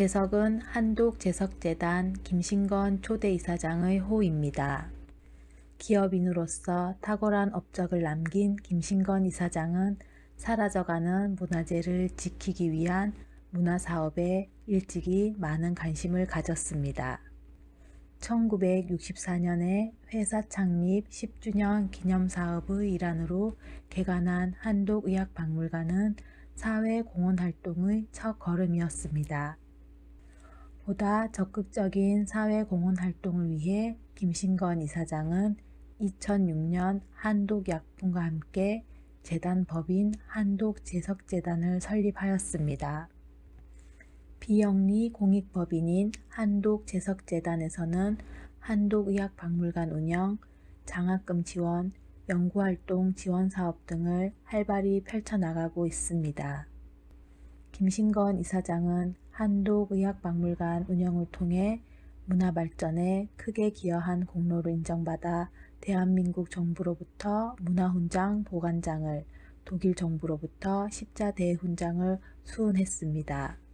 재석은 한독재석재단 김신건 초대이사장의 호입니다. 기업인으로서 탁월한 업적을 남긴 김신건 이사장은 사라져가는 문화재를 지키기 위한 문화사업에 일찍이 많은 관심을 가졌습니다. 1964년에 회사 창립 10주년 기념사업의 일환으로 개관한 한독의학박물관은 사회 공헌 활동의 첫 걸음이었습니다. 보다 적극적인 사회 공헌 활동을 위해 김신건 이사장은 2006년 한독약품과 함께 재단 법인 한독재석재단을 설립하였습니다. 비영리 공익법인인 한독재석재단에서는 한독의학박물관 운영, 장학금 지원, 연구활동 지원 사업 등을 활발히 펼쳐나가고 있습니다. 김신건 이사장은 한독의학박물관 운영을 통해 문화 발전에 크게 기여한 공로로 인정받아 대한민국 정부로부터 문화훈장 보관장을, 독일 정부로부터 십자대훈장을 수훈했습니다.